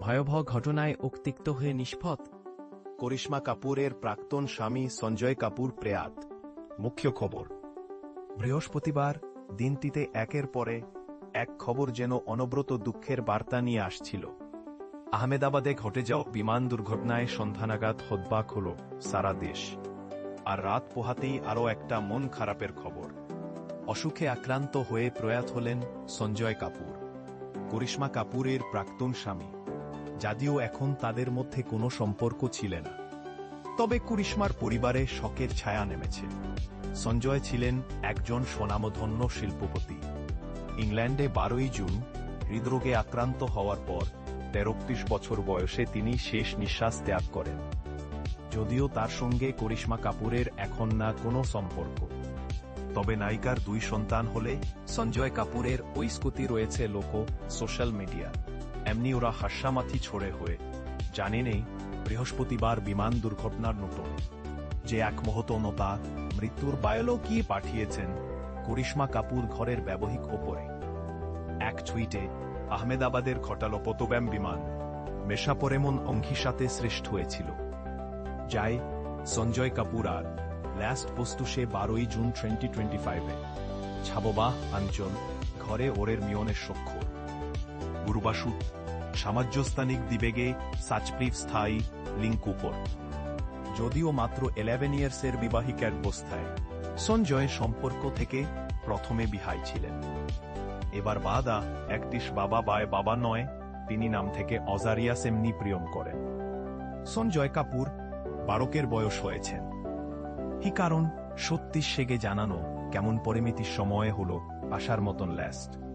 ভয়াবহ ঘটনায় উক্তিক্ত হয়ে নিষ্পত। করিশ্মা কাপুরের প্রাক্তন স্বামী সঞ্জয় কাপুর প্রেয়াত। মুখ্য খবর। বৃহস্পতিবার দিনটিতে একের পরে এক খবর যেন অনব্রত দুঃখের বার্তা নিয়ে আসছিল। আহমেদাবাদে ঘটে যাওয়া বিমান দুর্ঘটনায় সন্ধানাঘাত হতবাক হল সারা দেশ। আর রাত পোহাতেই আরও একটা মন খারাপের খবর। অসুখে আক্রান্ত হয়ে প্রয়াত হলেন সঞ্জয় কাপুর। করিশ্মা কাপুরের প্রাক্তন স্বামী। যদিও এখন তাদের মধ্যে কোনো সম্পর্ক ছিল না। তবে কুরিশ্মার পরিবারে শকের ছায়া নেমেছে। সঞ্জয় ছিলেন একজন স্বনামধন্য শিল্পপতি। ইংল্যান্ডে বারোই জুন হৃদরোগে আক্রান্ত হওয়ার পর তেরত্রিশ বছর বয়সে তিনি শেষ নিঃশ্বাস ত্যাগ করেন। যদিও তার সঙ্গে করিশ্মা কাপুরের এখন না কোনো সম্পর্ক। তবে নায়িকার দুই সন্তান হলে সঞ্জয় কাপুরের ওই রয়েছে লোক সোশ্যাল মিডিয়া এমনি ওরা হাস্যামাথি ছড়ে হয়ে। জানি নেই, বৃহস্পতিবার বিমান দুর্ঘটনার নতুন। যে এক মহতনতা মৃত্যুর বায়োলো কি পাঠিয়েছেন করিশ্মা কাপুর ঘরের ব্যবহিক ওপরে। এক টুইটে আহমেদাবাদের ঘটালো পতব্যাম বিমান মেশাপরেমন অঙ্ঘিসাতে সৃষ্ট হয়েছিল। যাই, সঞ্জয় কাপুর আর লাস্ট বস্তু সে বারোই জুন টোয়েন্টি টোয়েন্টি ফাইভে ছাববাহ অঞ্চল ঘরে ওরের মিয়নের সক্ষর গুরুবাসুত সামাজ্যস্থানিক দিবেগে সাচপ্রিপ স্থায়ী লিঙ্ক উপর যদিও মাত্র ইলেভেন ইয়ার্সের বিবাহিকার অবস্থায়, সঞ্জয় সম্পর্ক থেকে প্রথমে বিহাই ছিলেন। এবার বাদা একটিস বাবা বায় বাবা নয়, তিনি নাম থেকে অজারিয়া সেমনি প্রিয়ম করেন। সঞ্জয় কাপুর বারকের বয়স হয়েছেন কি কারণ সত্যি সেগে জানানো কেমন পরিমিতির সময়ে হল আসার মতন ল্যাস্ট